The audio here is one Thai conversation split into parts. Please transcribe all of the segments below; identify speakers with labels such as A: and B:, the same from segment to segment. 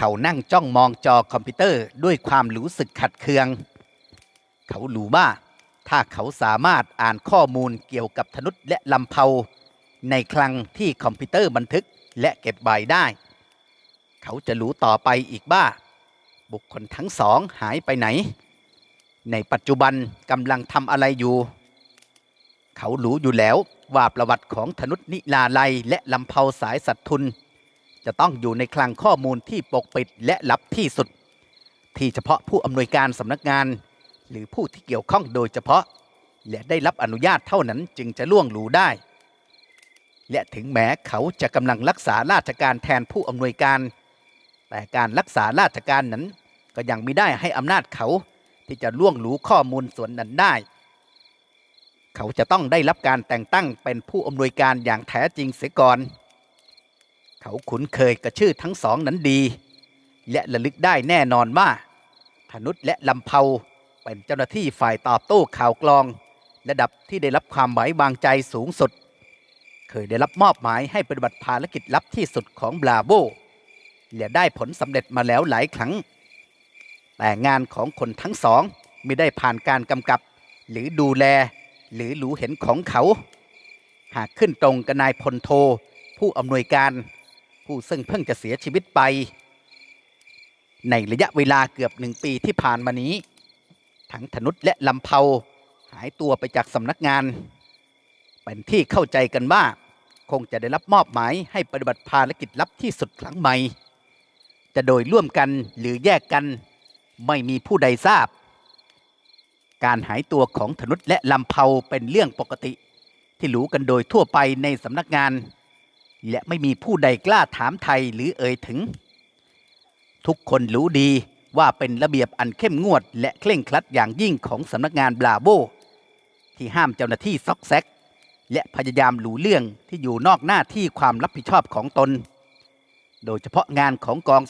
A: เขานั่งจ้องมองจอคอมพิวเตอร์ด้วยความรู้สึกขัดเคือง เขารู้ว่าถ้าเขาสามารถอ่านข้อมูลเกี่ยวกับธนุษย์และลำเพาในคลังที่คอมพิวเตอร์บันทึกและเก็บไว้ได้ เขาจะรู้ต่อไปอีกว่าบุคคลทั้งสองหายไปไหน ในปัจจุบันกำลังทำอะไรอยู่ เขารู้อยู่แล้วว่าประวัติของธนุษย์นิลาลัยและลำเพาสายสัตว์ทุน จะต้องอยู่ในคลังข้อมูลที่ปกปิดและลับที่สุด ที่เฉพาะผู้อำนวยการสำนักงาน หรือผู้ที่เกี่ยวข้องโดยเฉพาะ และได้รับอนุญาตเท่านั้นจึงจะล่วงรู้ได้ และถึงแม้เขาจะกำลังรักษาราชการแทนผู้อำนวยการ แต่การรักษาราชการนั้นก็ยังไม่ได้ให้อำนาจเขาที่จะล่วงรู้ข้อมูลส่วนนั้นได้ เขาจะต้องได้รับการแต่งตั้งเป็นผู้อำนวยการอย่างแท้จริงเสียก่อน เขาคุ้นเคยกับชื่อทั้งสองนั้นดี และระลึกได้แน่นอนว่าธนุษและลำเพาเป็นเจ้าหน้าที่ฝ่ายตอบโต้ข่าวกลอง ระดับที่ได้รับความไว้วางใจสูงสุด เคยได้รับมอบหมายให้ปฏิบัติภารกิจลับที่สุดของบราโวและได้ผลสำเร็จมาแล้วหลายครั้ง แต่งานของคนทั้งสองไม่ได้ผ่านการกำกับ หรือดูแล หรือรู้เห็นของเขา หากขึ้นตรงกับนายพลโท ผู้อำนวยการ ผู้ซึ่งเพิ่งจะเสียชีวิตไป ในระยะเวลาเกือบหนึ่งปีที่ผ่านมานี้ ทั้งธนุษและลำเพาหายตัวไปจากสำนักงาน เป็นที่เข้าใจกันว่า คงจะได้รับมอบหมายให้ปฏิบัติภารกิจลับที่สุดครั้งใหม่ จะโดยร่วมกันหรือแยกกันไม่มีผู้ใดทราบ การหายตัวของธนุษและลำเพาเป็นเรื่องปกติ ที่รู้กันโดยทั่วไปในสำนักงาน และไม่มีผู้ใดกล้าถามไทยหรือเอ่ยถึง ทุกคนรู้ดีว่าเป็นระเบียบอันเข้มงวด และเคร่งครัดอย่างยิ่งของสำนักงานบราโวที่ห้ามเจ้าหน้าที่ซอกแซก และพยายามหลูเรื่องที่อยู่นอกหน้าที่ความรับผิดชอบของตน โดยเฉพาะงานของกอง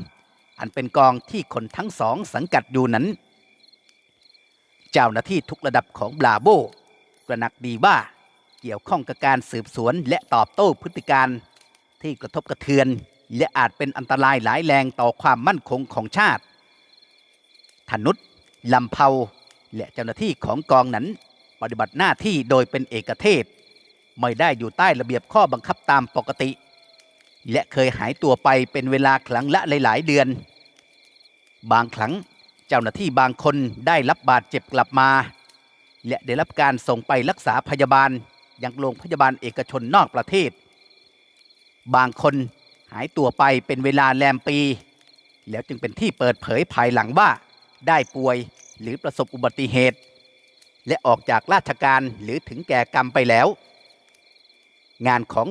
A: 03 อันเป็นกองที่คนทั้งสองสังกัดอยู่นั้น เจ้าหน้าที่ทุกระดับของบราโวตระหนักดีว่า เกี่ยวข้องกับการสืบสวน และตอบโต้พฤติการที่กระทบกระเทือน และอาจเป็นอันตรายหลายแรงต่อความมั่นคงของชาติธนุษย์ลำเพาและเจ้าหน้าที่ของกองนั้น ปฏิบัติหน้าที่โดยเป็นเอกเทศ ไม่ได้อยู่ใต้ระเบียบข้อบังคับตามปกติ และเคยหายตัวไปเป็นเวลาครั้งละหลาย ๆ เดือน บางครั้งเจ้าหน้าที่บางคนได้รับบาดเจ็บกลับมา และได้รับการส่งไปรักษาพยาบาล ยังโรงพยาบาลเอกชนนอกประเทศ บางคนหายตัวไปเป็นเวลาแรมปี แล้วจึงเป็นที่เปิดเผยภายหลังว่า ได้ป่วยหรือประสบอุบัติเหตุ และออกจากราชการหรือถึงแก่กรรมไปแล้ว งานของ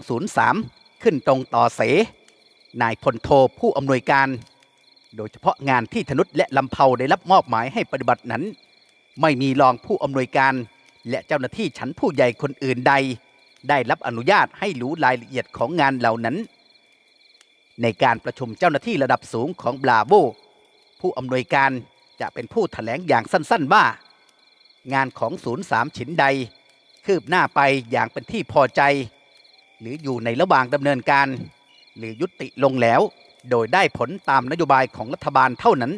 A: 03ขึ้นตรงต่อเส นายพลโทผู้อำนวยการ โดยเฉพาะงานที่ธนุษและลำเพาได้รับมอบหมายให้ปฏิบัตินั้น ไม่มีรองผู้อำนวยการ และเจ้าหน้าที่ชั้นผู้ใหญ่คนอื่นใด ได้รับอนุญาตให้รู้รายละเอียดของงานเหล่านั้น ในการประชุมเจ้าหน้าที่ระดับสูงของบราโวผู้อำนวยการจะเป็นผู้ถแถลงอย่างสั้นๆว่า งานของ03ชิ้นใด คืบหน้าไปอย่างเป็นที่พอใจ หรืออยู่ในระหว่างดำเนินการ หรือยุติลงแล้ว โดยได้ผลตามนโยบายของรัฐบาลเท่านั้น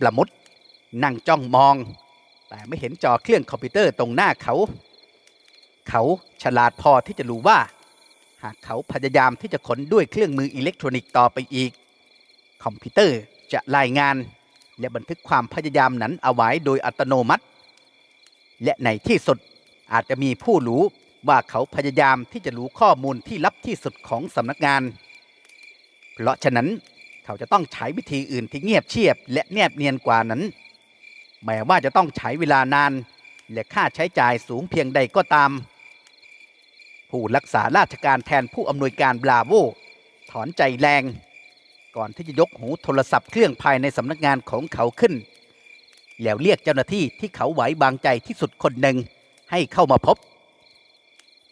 A: ประมุดนั่งจ้องมอง แต่ไม่เห็นจอเครื่องคอมพิวเตอร์ตรงหน้าเขา เขาฉลาดพอที่จะรู้ว่า หากเขาพยายามที่จะขนด้วยเครื่องมืออิเล็กทรอนิกส์ต่อไปอีก คอมพิวเตอร์จะรายงาน และบันทึกความพยายามนั้นเอาไว้โดยอัตโนมัติ และในที่สุดอาจจะมีผู้รู้ว่าเขาพยายามที่จะรู้ข้อมูลที่ลับที่สุดของสำนักงาน เพราะฉะนั้นเขาจะต้องใช้วิธีอื่นที่เงียบเชียบและแนบเนียนกว่านั้น แม้ว่าจะต้องใช้เวลานาน และค่าใช้จ่ายสูงเพียงใดก็ตาม ผู้รักษาราชการแทนผู้อำนวยการบราโวถอนใจแรง ก่อนที่จะยกหูโทรศัพท์เครื่องภายในสำนักงานของเขาขึ้น แล้วเรียกเจ้าหน้าที่ที่เขาไหวบางใจที่สุดคนหนึ่งให้เข้ามาพบ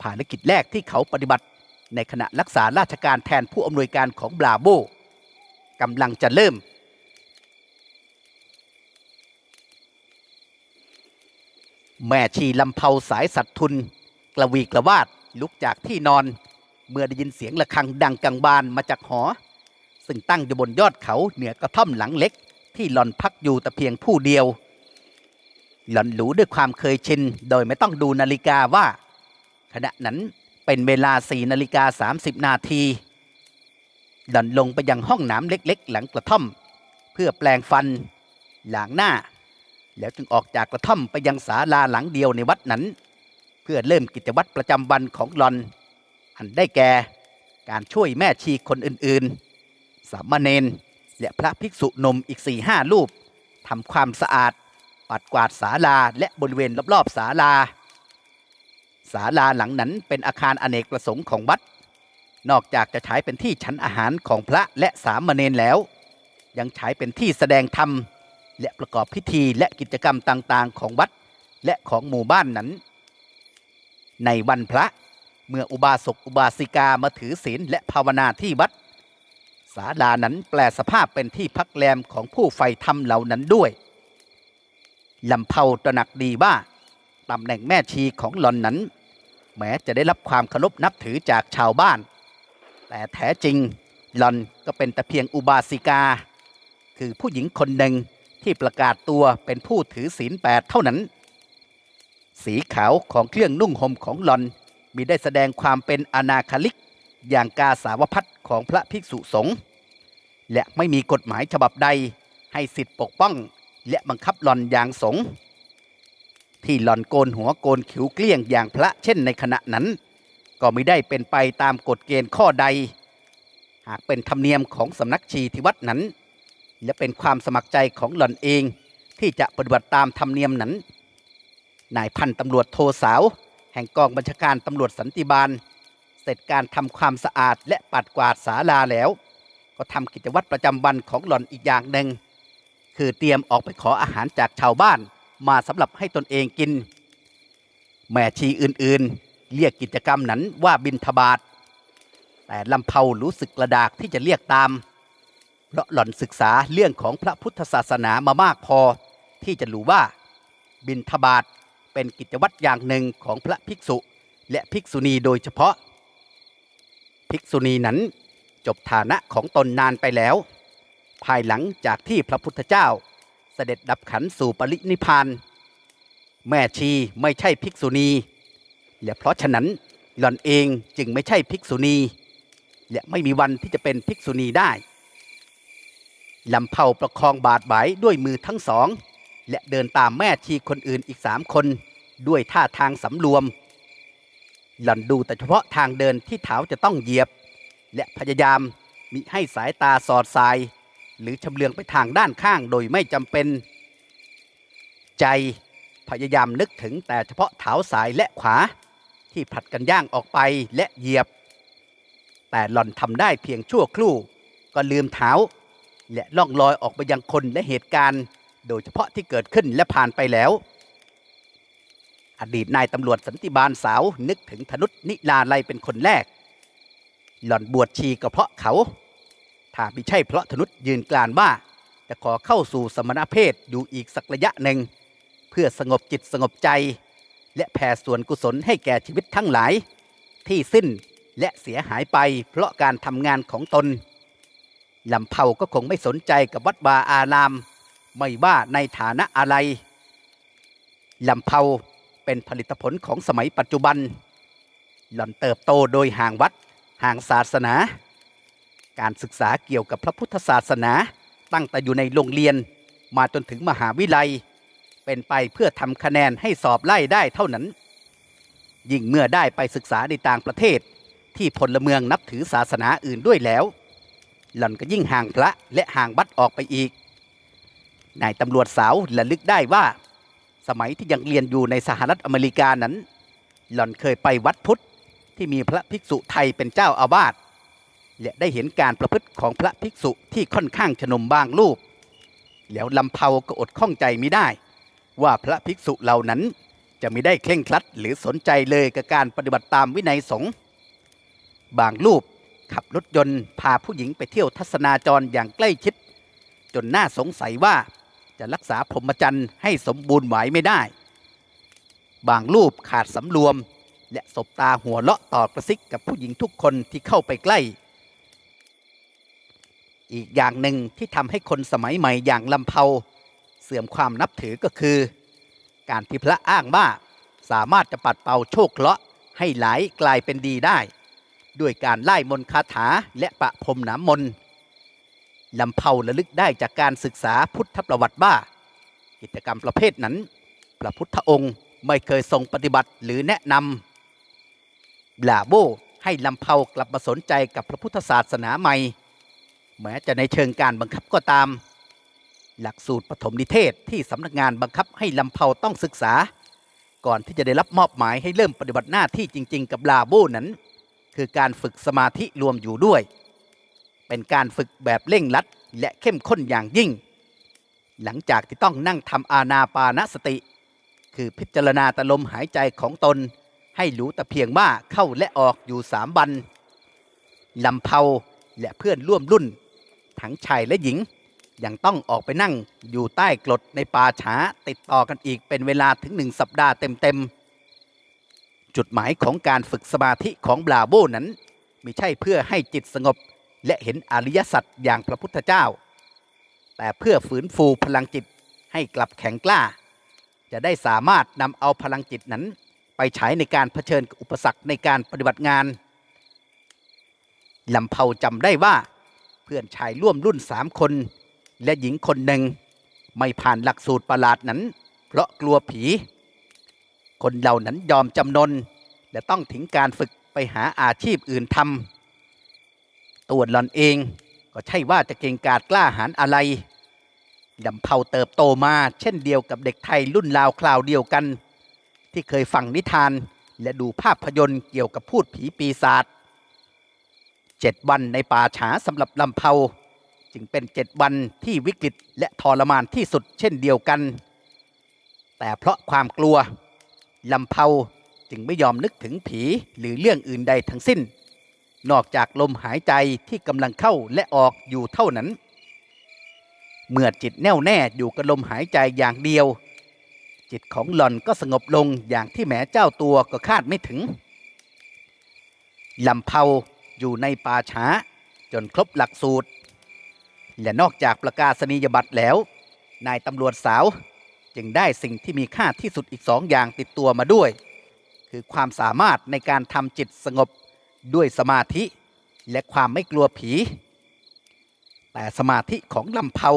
A: ภารกิจแรกที่เขาปฏิบัติในขณะรักษาราชการแทนผู้อำนวยการของบราโวกำลังจะเริ่ม แม่ชีลำเพาสายสัตว์ทุน กระวีกระวาดลุกจากที่นอน เมื่อได้ยินเสียงะระฆังดังกังบานมาจากหอ ซึ่งตั้งอยู่บนยอดเขาเหนือกระท่อมหลังเล็ก ที่หลอนพักอยู่แต่เพียงผู้เดียว หลอนรู้ด้วยความเคยชิน โดยไม่ต้องดูนาฬิกาว่า ขณะนั้นเป็นเวลาสี่นาฬิกา30นาทีหล่อนลงไปยังห้องน้ำเล็ก ๆ หลังกระท่อม เพื่อแปลงฟันหลางหน้า แล้วจึงออกจากกระท่อมไปยังศาลาหลังเดียวในวัดนั้น เพื่อเริ่มกิจวัตรประจำวันของหลอน อันได้แก่การช่วยแม่ชีคนอื่นๆ สามเณรและพระภิกษุนมอีกสี่ห้ารูปทำความสะอาดปัดกวาดศาลาและบริเวณรอบๆศาลาศาลาหลังนั้นเป็นอาคารอเนกประสงค์ของวัด นอกจากจะใช้เป็นที่ฉันอาหารของพระและสามเณรแล้ว ยังใช้เป็นที่แสดงธรรม และประกอบพิธีและกิจกรรมต่างๆ ของวัดและของหมู่บ้านนั้น ในวันพระเมื่ออุบาสกอุบาสิกามาถือศีลและภาวนาที่วัด ศาลานั้นแปลสภาพเป็นที่พักแรมของผู้ใฝ่ธรรมเหล่านั้นด้วยลำเผาตระหนักดีว่าตำแหน่งแม่ชีของหลอนนั้น แม้จะได้รับความเคารพนับถือจากชาวบ้าน แต่แท้จริงหลอนก็เป็นแต่เพียงอุบาสิกา คือผู้หญิงคนหนึ่ง ที่ประกาศตัวเป็นผู้ถือศีลแปดเท่านั้น สีขาวของเครื่องนุ่งห่มของหลอนมีได้แสดงความเป็นอนาคาลิก อย่างกาสาวพัดของพระภิกษุสงฆ์และไม่มีกฎหมายฉบับใด ให้สิทธิปกป้อง และบังคับหลอนอย่างสงฆ์ที่หลอนโกนหัวโกนขิวเกลี้ยงอย่างพระเช่นในขณะนั้น ก็ไม่ได้เป็นไปตามกฎเกณฑ์ข้อใด หากเป็นธรรมเนียมของสำนักชีที่วัดนั้น และเป็นความสมัครใจของหล่อนเองที่จะปฏิบัติตามธรรมเนียมนั้น นายพันตำรวจโทสาว แห่งกองบัญชาการตำรวจสันติบาล เสร็จการทำความสะอาดและปัดกวาดศาลาแล้ว ก็ทำกิจวัตรประจำวันของหล่อนอีกอย่างหนึ่ง คือเตรียมออกไปขออาหารจากชาวบ้านมาสำหรับให้ตนเองกิน แม่ชีอื่นๆ เรียกกิจกรรมนั้นว่าบินทบาทแต่ลำเพารู้สึกกระดากที่จะเรียกตาม เพราะหล่อนศึกษาเรื่องของพระพุทธศาสนามามากพอ ที่จะรู้ว่าบินทบาทเป็นกิจวัตรอย่างหนึ่งของพระภิกษุและภิกษุณีโดยเฉพาะ ภิกษุณีนั้นจบฐานะของตนนานไปแล้ว ภายหลังจากที่พระพุทธเจ้าเสด็จดับขันสู่ปรินิพาน แม่ชีไม่ใช่ภิกษุณี และเพราะฉะนั้นหล่อนเองจึงไม่ใช่ภิกษุณี และไม่มีวันที่จะเป็นภิกษุณีได้ ลำเผาประคองบาดไหวด้วยมือทั้งสอง และเดินตามแม่ชีคนอื่นอีกสามคน ด้วยท่าทางสำรวม หล่อนดูแต่เฉพาะทางเดินที่เท้าจะต้องเหยียบ และพยายามมิให้สายตาสอดสาย หรือชำเลืองไปทางด้านข้างโดยไม่จำเป็น ใจพยายามนึกถึงแต่เฉพาะเท้าซ้ายและขวา ที่ผัดกันย่างออกไปและเหยียบ แต่หล่อนทำได้เพียงชั่วครู่ ก็ลืมเท้า และล่องลอยออกไปยังคนและเหตุการณ์ โดยเฉพาะที่เกิดขึ้นและผ่านไปแล้ว อดีตนายตำรวจสันติบาลสาวนึกถึงธนุษนิลาไลยเป็นคนแรก หล่อนบวชชีก็เพราะเขา ถ้าไม่ใช่เพราะธนุษยืนกลานว่าจะขอเข้าสู่สมณเพศอยู่อีกสักระยะหนึ่ง เพื่อสงบจิตสงบใจ และแผ่ส่วนกุศลให้แก่ชีวิตทั้งหลาย ที่สิ้นและเสียหายไปเพราะการทำงานของตน ลำเผาก็คงไม่สนใจกับวัดวาอาราม ไม่ว่าในฐานะอะไรลำเผาเป็นผลิตผลของสมัยปัจจุบัน หล่อนเติบโตโดยห่างวัดห่างศาสนา การศึกษาเกี่ยวกับพระพุทธศาสนา ตั้งแต่อยู่ในโรงเรียนมาจนถึงมหาวิทยาลัย เป็นไปเพื่อทำคะแนนให้สอบไล่ได้เท่านั้น ยิ่งเมื่อได้ไปศึกษาในต่างประเทศ ที่พลเมืองนับถือศาสนาอื่นด้วยแล้ว หล่อนก็ยิ่งห่างพระและห่างบัดออกไปอีก นายตำรวจสาวระลึกได้ว่า สมัยที่ยังเรียนอยู่ในสหรัฐอเมริกานั้น หล่อนเคยไปวัดพุทธที่มีพระภิกษุไทยเป็นเจ้าอาวาสและได้เห็นการประพฤติของพระภิกษุที่ค่อนข้างชนมบางรูป แล้วลำเผาก็อดข้องใจไม่ได้ ว่าพระภิกษุเหล่านั้นจะไม่ได้เคร่งครัดหรือสนใจเลยกับการปฏิบัติตามวินัยสงฆ์บางรูป ขับรถยนต์พาผู้หญิงไปเที่ยวทัศนาจรอย่างใกล้ชิด จนน่าสงสัยว่าจะรักษาพรหมจรรย์ให้สมบูรณ์ไหวไม่ได้ บางรูปขาดสำรวม และสบตาหัวเลาะต่อกระซิกกับผู้หญิงทุกคนที่เข้าไปใกล้ อีกอย่างหนึ่งที่ทำให้คนสมัยใหม่อย่างลำเพาเสื่อมความนับถือก็คือ การที่พระอ้างว่าสามารถจะปัดเป่าโชคเคราะให้ไหลกลายเป็นดีได้ ด้วยการไล่มนคาถาและประพรมน้ำมนต์ลำเพาระลึกได้จากการศึกษาพุทธประวัติว่า กิจกรรมประเภทนั้น พระพุทธองค์ไม่เคยทรงปฏิบัติหรือแนะนำบลาโบให้ลำเพากลับมาสนใจกับพระพุทธศาสนาใหม่ แม้จะในเชิงการบังคับก็ตาม หลักสูตรปฐมนิเทศที่สำนักงานบังคับให้ลำเพาต้องศึกษา ก่อนที่จะได้รับมอบหมายให้เริ่มปฏิบัติหน้าที่จริง ๆ กับลาโบนั้น คือการฝึกสมาธิรวมอยู่ด้วย เป็นการฝึกแบบเร่งรัดและเข้มข้นอย่างยิ่ง หลังจากที่ต้องนั่งทำอานาปานสติ คือพิจารณาตลมหายใจของตน ให้รู้แต่เพียงว่าเข้าและออกอยู่สามวันลำเพาและเพื่อนร่วมรุ่น ทั้งชายและหญิง ยังต้องออกไปนั่งอยู่ใต้กรดในป่าช้าติดต่อกันอีกเป็นเวลาถึงหนึ่งสัปดาห์เต็มๆ จุดหมายของการฝึกสมาธิของบลาโบนั้นไม่ใช่เพื่อให้จิตสงบและเห็นอริยสัจอย่างพระพุทธเจ้า แต่เพื่อฝืนฟูพลังจิตให้กลับแข็งกล้า จะได้สามารถนำเอาพลังจิตนั้น ไปใช้ในการเผชิญกับอุปสรรคในการปฏิบัติงานลำเพาจำได้ว่าเพื่อนชายร่วมรุ่นสามคน และหญิงคนหนึ่ง ไม่ผ่านหลักสูตรประหลาดนั้น เพราะกลัวผี คนเหล่านั้นยอมจำนนและต้องทิ้งการฝึกไปหาอาชีพอื่นทำตัวหลอนเองก็ใช่ว่าจะเก่งกาจกล้าหาญอะไรลำเพาเติบโตมา เช่นเดียวกับเด็กไทยรุ่นราวคราวเดียวกัน ที่เคยฟังนิทาน และดูภาพยนตร์เกี่ยวกับพูดผีปีศาจเจ็ดวันในป่าช้าสำหรับลำเพาจึงเป็นเจ็ดวันที่วิกฤตและทรมานที่สุดเช่นเดียวกัน แต่เพราะความกลัว ลำเพาจึงไม่ยอมนึกถึงผีหรือเรื่องอื่นใดทั้งสิ้น นอกจากลมหายใจที่กำลังเข้าและออกอยู่เท่านั้น เมื่อจิตแน่วแน่อยู่กับลมหายใจอย่างเดียว จิตของหล่อนก็สงบลงอย่างที่แม้เจ้าตัวก็คาดไม่ถึงลำเพาอยู่ในป่าช้า จนครบหลักสูตร และนอกจากประกาศนียบัตรแล้ว นายตำรวจสาว จึงได้สิ่งที่มีค่าที่สุดอีกสองอย่างติดตัวมาด้วย คือความสามารถในการทำจิตสงบด้วยสมาธิและความไม่กลัวผี แต่สมาธิของลำเพา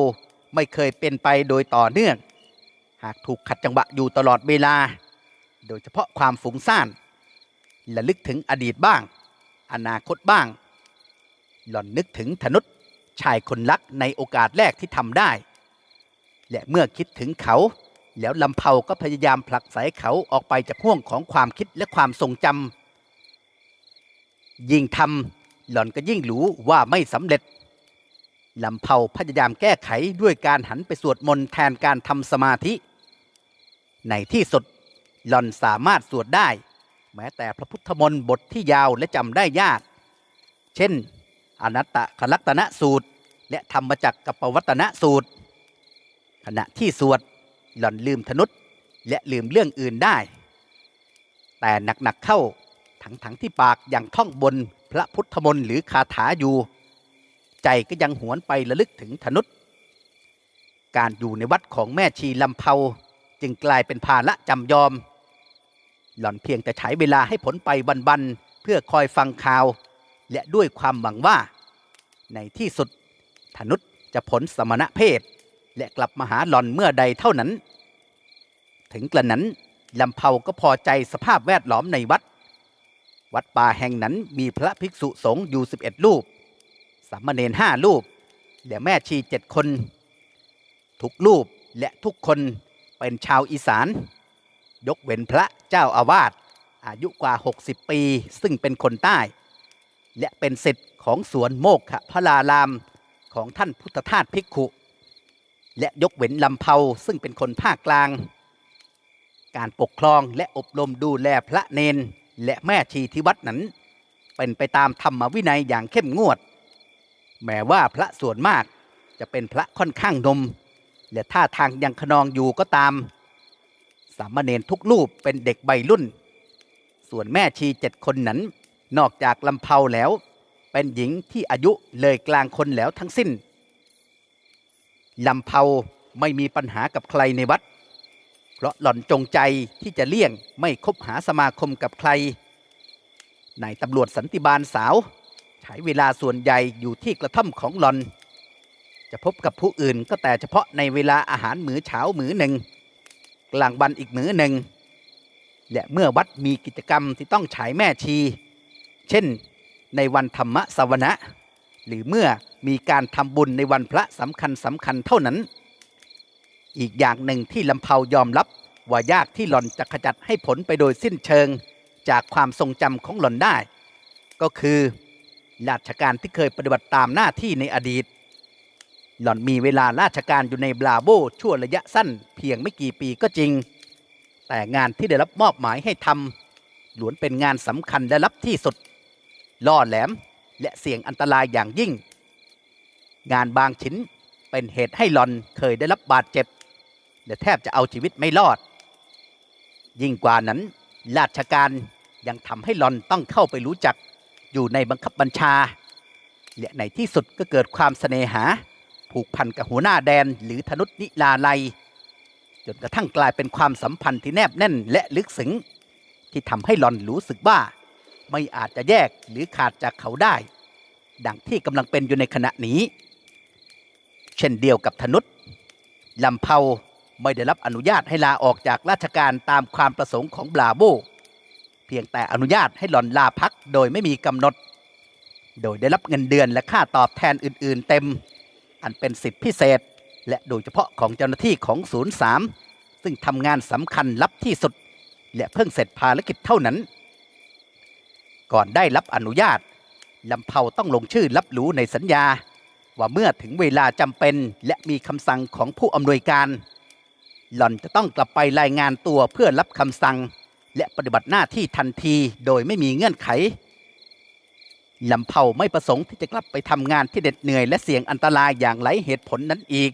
A: ไม่เคยเป็นไปโดยต่อเนื่อง หากถูกขัดจังหวะอยู่ตลอดเวลา โดยเฉพาะความฟุ้งซ่านและลึกถึงอดีตบ้าง อนาคตบ้าง หล่อนนึกถึงธนุษชายคนรักในโอกาสแรกที่ทำได้ และเมื่อคิดถึงเขา แล้วลำเพาก็พยายามผลักไสเขาออกไปจากห่วงของความคิดและความทรงจำยิ่งทำหล่อนก็ยิ่งรู้ว่าไม่สำเร็จลำเพาพยายามแก้ไขด้วยการหันไปสวดมนต์แทนการทำสมาธิ ในที่สุดหล่อนสามารถสวดได้ แม้แต่พระพุทธมนต์บทที่ยาวและจำได้ยาก เช่น อนัตตคลักตนะสูตร และธรรมจักรกับปวัตนสูตร ขณะที่สวด หล่อนลืมธนุษและลืมเรื่องอื่นได้ แต่หนักๆเข้าทั้งๆที่ปากยังท่องบนพระพุทธมนต์หรือคาถาอยู่ ใจก็ยังหวนไประลึกถึงธนุษการอยู่ในวัดของแม่ชีลำเพาจึงกลายเป็นภาระจำยอม หล่อนเพียงแต่ใช้เวลาให้ผลไปวันๆเพื่อคอยฟังข่าว และด้วยความหวังว่า ในที่สุดธนุษจะผลสมณะเพศ และกลับมาหาหล่อนเมื่อใดเท่านั้น ถึงกระนั้นลำเพาก็พอใจสภาพแวดล้อมในวัด วัดป่าแห่งนั้นมีพระภิกษุสงฆ์อยู่11รูป สามเณรห้ารูป และแม่ชีเจ็ดคน ทุกรูปและทุกคนเป็นชาวอีสาน ยกเว้นพระเจ้าอาวาสอายุกว่า 60 ปี ซึ่งเป็นคนใต้ และเป็นสิทธิ์ของสวนโมกขพระลารามของท่านพุทธทาสภิกขุ และยกเว้นลำเพาซึ่งเป็นคนภาคกลาง การปกครองและอบรมดูแลพระเนน และแม่ชีที่วัดนั้น เป็นไปตามธรรมวินัยอย่างเข้มงวด แม้ว่าพระส่วนมากจะเป็นพระค่อนข้างนม และท่าทางยังขนองอยู่ก็ตาม สามเณรทุกรูปเป็นเด็กใบรุ่น ส่วนแม่ชีเจ็ดคนนั้น นอกจากลำเพาแล้ว เป็นหญิงที่อายุเลยกลางคนแล้วทั้งสิ้น ลำเพาไม่มีปัญหากับใครในวัด เพราะหล่อนจงใจที่จะเลี่ยงไม่คบหาสมาคมกับใครนายตำรวจสันติบาลสาว ใช้เวลาส่วนใหญ่อยู่ที่กระท่อมของหลอน จะพบกับผู้อื่นก็แต่เฉพาะในเวลาอาหารมื้อเช้ามื้อหนึ่ง กลางวันอีกมื้อหนึ่ง และเมื่อวัดมีกิจกรรมที่ต้องฉายแม่ชี เช่นในวันธรรมสวนะ หรือเมื่อมีการทำบุญในวันพระสำคัญสำคัญเท่านั้น อีกอย่างหนึ่งที่ลำเพายอมรับ ว่ายากที่หล่อนจะขจัดให้ผลไปโดยสิ้นเชิงจากความทรงจำของหล่อนได้ ก็คือราชการที่เคยปฏิบัติตามหน้าที่ในอดีต หล่อนมีเวลาราชการอยู่ในบราโวชั่วระยะสั้นเพียงไม่กี่ปีก็จริง แต่งานที่ได้รับมอบหมายให้ทำล้วนเป็นงานสำคัญและลับที่สุดล่อแหลม และเสี่ยงอันตรายอย่างยิ่ง งานบางชิ้นเป็นเหตุให้หลอนเคยได้รับบาดเจ็บและแทบจะเอาชีวิตไม่รอด ยิ่งกว่านั้น ราชการยังทำให้หลอนต้องเข้าไปรู้จักอยู่ในบังคับบัญชา และในที่สุดก็เกิดความเสน่หา ผูกพันกับหัวหน้าแดนหรือธนุษนิลาลัยจนกระทั่งกลายเป็นความสัมพันธ์ที่แนบแน่นและลึกซึ้งที่ทำให้หลอนรู้สึกว่า ไม่อาจจะแยกหรือขาดจากเขาได้ ดังที่กำลังเป็นอยู่ในขณะนี้ เช่นเดียวกับธนุษลำเพาไม่ได้รับอนุญาตให้ลาออกจากราชการตามความประสงค์ของบราโบ เพียงแต่อนุญาตให้หล่อนลาพักโดยไม่มีกำหนด โดยได้รับเงินเดือนและค่าตอบแทนอื่น ๆ เต็ม อันเป็นสิทธิพิเศษ และโดยเฉพาะของเจ้าหน้าที่ของศูนย์สามซึ่งทำงานสำคัญลับที่สุด และเพิ่งเสร็จภารกิจเท่านั้น ก่อนได้รับอนุญาตลำเพาต้องลงชื่อรับรู้ในสัญญา ว่าเมื่อถึงเวลาจำเป็นและมีคำสั่งของผู้อำนวยการ หล่อนจะต้องกลับไปรายงานตัวเพื่อรับคำสั่ง และปฏิบัติหน้าที่ทันทีโดยไม่มีเงื่อนไขลำเผาไม่ประสงค์ที่จะกลับไปทำงานที่เหน็ดเหนื่อยและเสี่ยงอันตรายอย่างไรเหตุผลนั้นอีก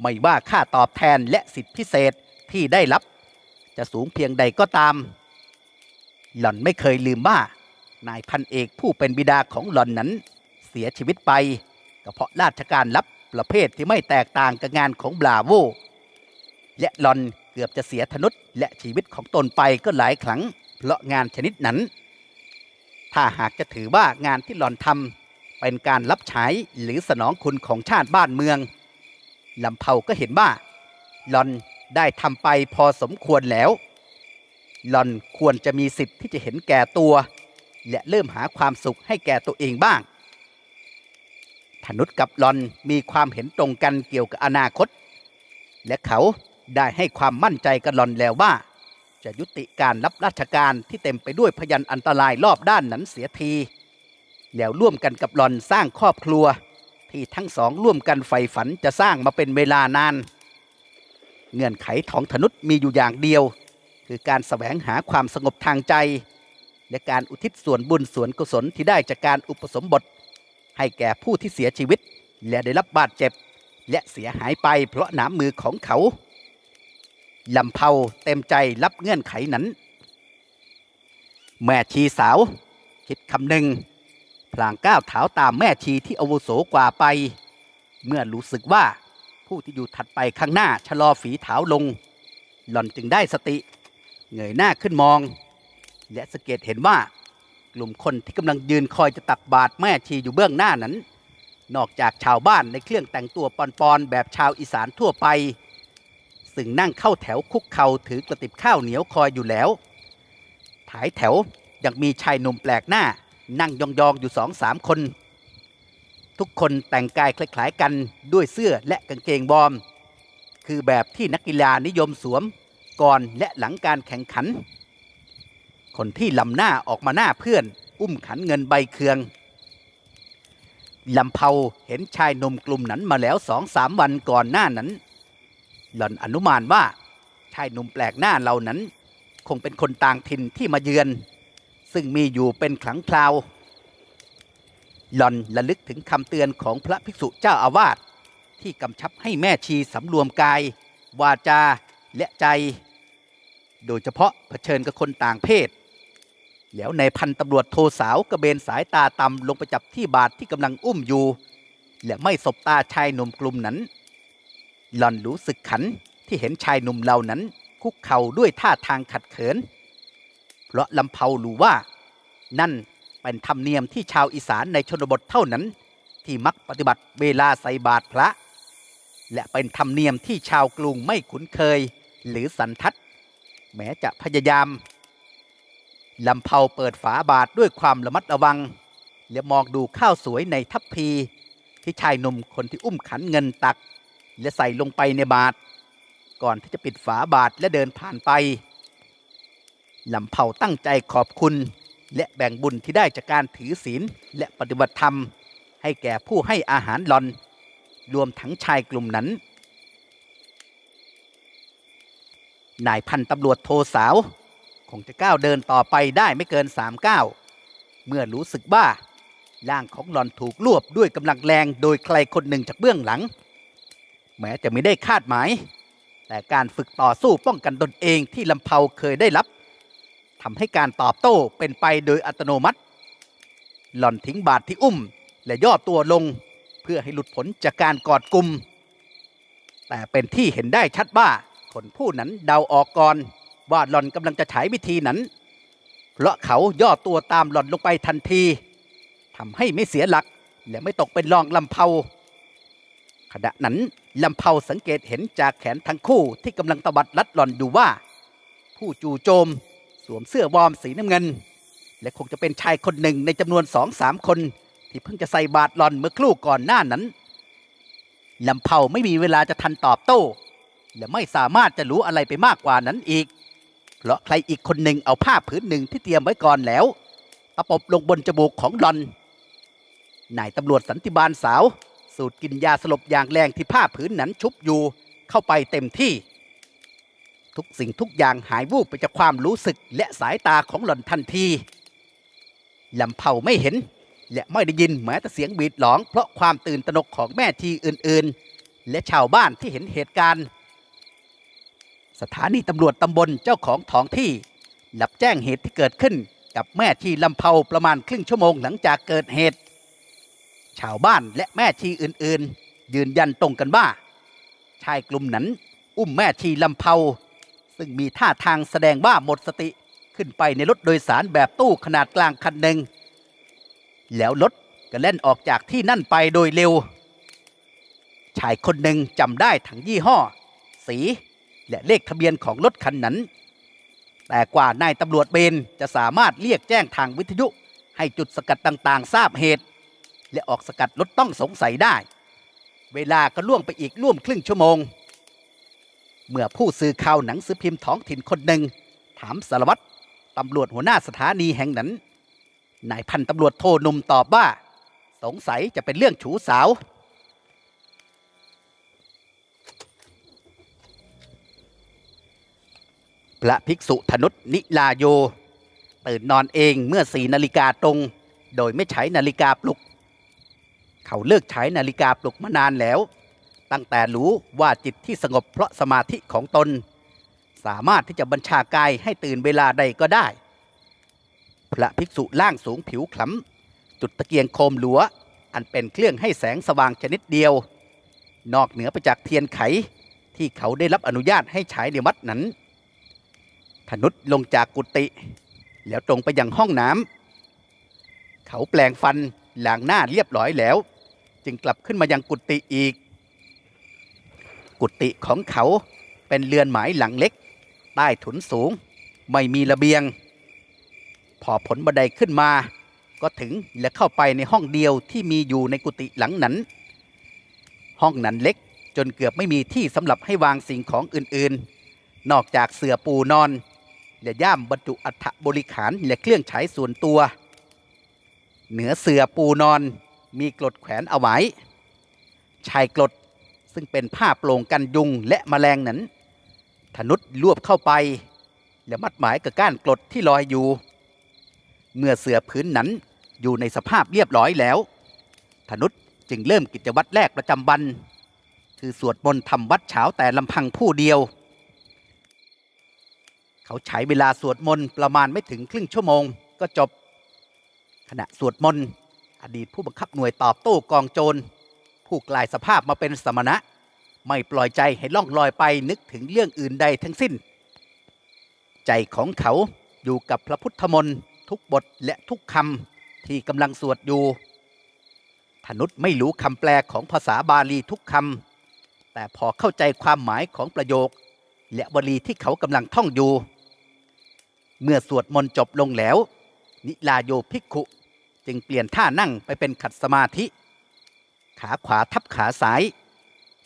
A: ไม่ว่าค่าตอบแทนและสิทธิพิเศษที่ได้รับ จะสูงเพียงใดก็ตาม หล่อนไม่เคยลืมว่านายพันเอกผู้เป็นบิดาของหล่อนนั้น เสียชีวิตไปก็เพราะราชการลับประเภทที่ไม่แตกต่างกับงานของบลาโวและหล่อนเกือบจะเสียธนุษและชีวิตของตนไปก็หลายครั้ง เพราะงานชนิดนั้น ถ้าหากจะถือว่างานที่หล่อนทำเป็นการรับใช้หรือสนองคุณของชาติบ้านเมืองลำเผาก็เห็นว่าหล่อนได้ทำไปพอสมควรแล้ว หลอนควรจะมีสิทธิ์ที่จะเห็นแก่ตัว และเริ่มหาความสุขให้แก่ตัวเองบ้างธนุษกับหลอนมีความเห็นตรงกันเกี่ยวกับอนาคต และเขาได้ให้ความมั่นใจกับหลอนแล้วว่า จะยุติการรับราชการที่เต็มไปด้วยพยันอันตรายรอบด้านนั้นเสียที แล้วร่วมกันกับหลอนสร้างครอบครัว ที่ทั้งสองร่วมกันใฝ่ฝันจะสร้างมาเป็นเวลานาน เงื่อนไขของธนุษมีอยู่อย่างเดียว คือการแสวงหาความสงบทางใจ และการอุทิศส่วนบุญส่วนกุศลที่ได้จากการอุปสมบท ให้แก่ผู้ที่เสียชีวิต และได้รับบาดเจ็บ และเสียหายไปเพราะหน้ำมือของเขาลำเพาเต็มใจรับเงื่อนไขนั้น แม่ชีสาว คิดคำหนึ่งพลางก้าวเท้าตามแม่ชีที่อาวุโสกว่าไป เมื่อรู้สึกว่าผู้ที่อยู่ถัดไปข้างหน้าชะลอฝีเท้าลง หล่อนจึงได้สติ เงยหน้าขึ้นมอง และสังเกตเห็นว่ากลุ่มคนที่กำลังยืนคอยจะตักบาตรแม่ชีอยู่เบื้องหน้านั้น นอกจากชาวบ้านในเครื่องแต่งตัวปอนๆแบบชาวอีสานทั่วไป ซึ่งนั่งเข้าแถวคุกเข่าถือกระติบข้าวเหนียวคอยอยู่แล้วท้ายแถวยังมีชายหนุ่มแปลกหน้า นั่งยองๆอยู่สองสามคน ทุกคนแต่งกายคล้ายๆกันด้วยเสื้อและกางเกงวอม คือแบบที่นักกีฬานิยมสวม ก่อนและหลังการแข่งขัน คนที่ลำหน้าออกมาหน้าเพื่อน อุ้มขันเงินใบเคืองลำเพาเห็นชายหนุ่มกลุ่มนั้นมาแล้วสองสามวันก่อนหน้านั้น หล่อนอนุมานว่าชายหนุ่มแปลกหน้าเหล่านั้น คงเป็นคนต่างถิ่นที่มาเยือน ซึ่งมีอยู่เป็นครั้งคราว หล่อนระลึกถึงคำเตือนของพระภิกษุเจ้าอาวาสที่กำชับให้แม่ชีสำรวมกาย วาจาและใจ โดยเฉพาะเผชิญกับคนต่างเพศ แล้วในพันตำรวจโทสาวกระเบนสายตาต่ำลงไปจับที่บาทที่กำลังอุ้มอยู่ และไม่สบตาชายหนุ่มกลุ่มนั้น หล่อนรู้สึกขันที่เห็นชายหนุ่มเหล่านั้น คุกเข่าด้วยท่าทางขัดเขิน เพราะลำเผารู้ว่า นั่นเป็นธรรมเนียมที่ชาวอีสานในชนบทเท่านั้น ที่มักปฏิบัติเวลาใส่บาตรพระ และเป็นธรรมเนียมที่ชาวกรุงไม่คุ้นเคย หรือสันทัด แม้จะพยายามลำเผาเปิดฝาบาทด้วยความระมัดระวังและมองดูข้าวสวยในทัพพี ที่ชายหนุ่มคนที่อุ้มขันเงินตัก และใส่ลงไปในบาท ก่อนที่จะปิดฝาบาทและเดินผ่านไปลำเผาตั้งใจขอบคุณ และแบ่งบุญที่ได้จากการถือศีลและปฏิบัติธรรม ให้แก่ผู้ให้อาหารหลอน รวมทั้งชายกลุ่มนั้น นายพันตำรวจโทสาว คงจะก้าวเดินต่อไปได้ไม่เกินสามก้าวเมื่อรู้สึกว่าร่างของหลอนถูกลวบด้วยกำลังแรงโดยใครคนหนึ่งจากเบื้องหลัง แม้จะไม่ได้คาดหมาย แต่การฝึกต่อสู้ป้องกันตนเองที่ลำเพาเคยได้รับทำให้การตอบโต้เป็นไปโดยอัตโนมัติ หล่อนทิ้งบาดที่อุ้ม และย่อตัวลง เพื่อให้หลุดพ้นจากการกอดกลุ่มแต่เป็นที่เห็นได้ชัดว่า คนผู้นั้นเดาออกก่อนว่าหล่อนกำลังจะฉายวิธีนั้น เพราะเขาย่อตัวตามหล่อนลงไปทันทีทำให้ไม่เสียหลัก และไม่ตกเป็นรองลำเพาขณะนั้นลำเพาสังเกตเห็นจากแขนทั้งคู่ที่กำลังตวัดรัดหล่อนดูว่า ผู้จู่โจม สวมเสื้อวอร์มสีน้ำเงิน และคงจะเป็นชายคนหนึ่งในจำนวนสองสามคน ที่เพิ่งจะใส่บาทหลอนเมื่อครู่ก่อนหน้านั้นลำเผาไม่มีเวลาจะทันตอบโต้ และไม่สามารถจะรู้อะไรไปมากกว่านั้นอีก เพราะใครอีกคนหนึ่งเอาผ้าผืนหนึ่งที่เตรียมไว้ก่อนแล้วตะปบลงบนจมูกของหลอน นายตำรวจสันติบาลสาว สูดกินยาสลบอย่างแรงที่ผ้าผืนนั้นชุบอยู่เข้าไปเต็มที่ ทุกสิ่งทุกอย่างหายวูบไปจากความรู้สึกและสายตาของหลอนทันทีลำเผาไม่เห็น และไม่ได้ยินแม้แต่เสียงบีดหลอง เพราะความตื่นตระหนกของแม่ทีอื่นๆ และชาวบ้านที่เห็นเหตุการณ์ สถานีตำรวจตำบลเจ้าของท้องที่รับแจ้งเหตุที่เกิดขึ้นกับแม่ทีลำเผาประมาณครึ่งชั่วโมงหลังจากเกิดเหตุ ชาวบ้านและแม่ทีอื่นๆ ยืนยันตรงกันว่า ชายกลุ่มนั้น อุ้มแม่ทีลำเผาซึ่งมีท่าทางแสดงว่าหมดสติขึ้นไปในรถโดยสารแบบตู้ขนาดกลางคันหนึ่งแล้วรถก็แล่นออกจากที่นั่นไปโดยเร็ว ชายคนหนึ่งจำได้ทั้งยี่ห้อ สี และเลขทะเบียนของรถคันนั้น แต่กว่านายตำรวจเบนจะสามารถเรียกแจ้งทางวิทยุ ให้จุดสกัดต่างๆ ทราบเหตุ และออกสกัดรถต้องสงสัยได้ เวลาก็ล่วงไปอีกร่วมครึ่งชั่วโมง เมื่อผู้สื่อข่าวหนังสือพิมพ์ท้องถิ่นคนหนึ่ง ถามสารวัตรตำรวจหัวหน้าสถานีแห่งนั้นนายพันตำรวจโทหนุ่มตอบว่า สงสัยจะเป็นเรื่องชูสาว พระภิกษุธนุษนิลาโย ตื่นนอนเองเมื่อสี่นาฬิกาตรง โดยไม่ใช้นาฬิกาปลุก เขาเลิกใช้นาฬิกาปลุกมานานแล้ว ตั้งแต่รู้ว่าจิตที่สงบเพราะสมาธิของตน สามารถที่จะบัญชากายให้ตื่นเวลาใดก็ได้ พระภิกษุล่างสูงผิวขล้ำจุดตะเกียงโคมหลัว อันเป็นเครื่องให้แสงสว่างชนิดเดียว นอกเหนือไปจากเทียนไขที่เขาได้รับอนุญาตให้ฉายในวัดนั้น ธนุษลงจากกุฏิแล้วตรงไปยังห้องน้ำเขาแปลงฟันล้างหน้าเรียบร้อยแล้ว จึงกลับขึ้นมายังกุฏิอีก กุฏิของเขาเป็นเรือนหมายหลังเล็ก ใต้ถุนสูง ไม่มีระเบียง พอผลบันไดขึ้นมา ก็ถึงและเข้าไปในห้องเดียวที่มีอยู่ในกุฏิหลังนั้น ห้องนั้นเล็กจนเกือบไม่มีที่สำหรับให้วางสิ่งของอื่นๆ นอกจากเสื่อปูนอน และย่ามบรรจุอัฐบริขารและเครื่องใช้ส่วนตัว เหนือเสือปูนอน มีกรดแขวนเอาไว้ ชายกรดซึ่งเป็นผ้าโปร่งกันยุงและแมลงนั้น ธนุษรวบเข้าไป และมัดหมายกับก้านกรดที่ลอยอยู่ เมื่อเสือพื้นนั้นอยู่ในสภาพเรียบร้อยแล้ว ธนุษจึงเริ่มกิจวัตรแรกประจำวัน คือสวดมนต์ทำวัดเช้าแต่ลำพังผู้เดียว เขาใช้เวลาสวดมนต์ประมาณไม่ถึงครึ่งชั่วโมง ก็จบ ขณะสวดมนต์อดีตผู้บังคับหน่วยตอบโต้กองโจร ผู้กลายสภาพมาเป็นสมณะ ไม่ปล่อยใจให้ล่องลอยไปนึกถึงเรื่องอื่นใดทั้งสิ้น ใจของเขาอยู่กับพระพุทธมนต์ทุกบทและทุกคำที่กำลังสวดอยู่ธนุษไม่รู้คำแปลของภาษาบาลีทุกคำแต่พอเข้าใจความหมายของประโยค และวลีที่เขากำลังท่องอยู่ เมื่อสวดมนต์จบลงแล้ว นิลาโยภิกขุ จึงเปลี่ยนท่านั่งไปเป็นขัดสมาธิ ขาขวาทับขาซ้าย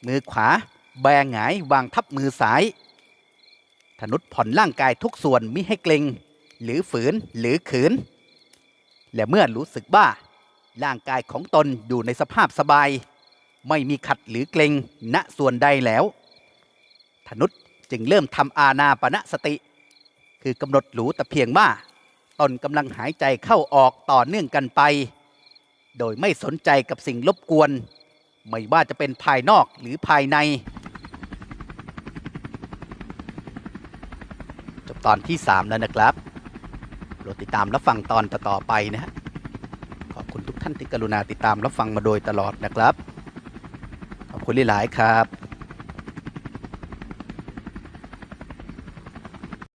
A: มือขวาแบงหงายวางทับมือซ้ายธนุษผ่อนร่างกายทุกส่วนมิให้เกร็ง หรือฝืนหรือขืน และเมื่อรู้สึกว่าร่างกายของตนอยู่ในสภาพสบาย ไม่มีขัดหรือเกร็งณส่วนใดแล้วธนุษจึงเริ่มทำอาณาปณะสติ คือกำหนดหรูแต่เพียงว่าตนกำลังหายใจเข้าออกต่อเนื่องกันไป โดยไม่สนใจกับสิ่งรบกวน ไม่ว่าจะเป็นภายนอกหรือภายใน จบตอนที่ 3 แล้วนะครับโปรดติดตามรับฟังตอนต่อๆไปนะฮะขอบคุณทุกท่านที่กรุณาติดตามรับฟังมาโดยตลอดนะครับ ขอบคุณหลายๆครับ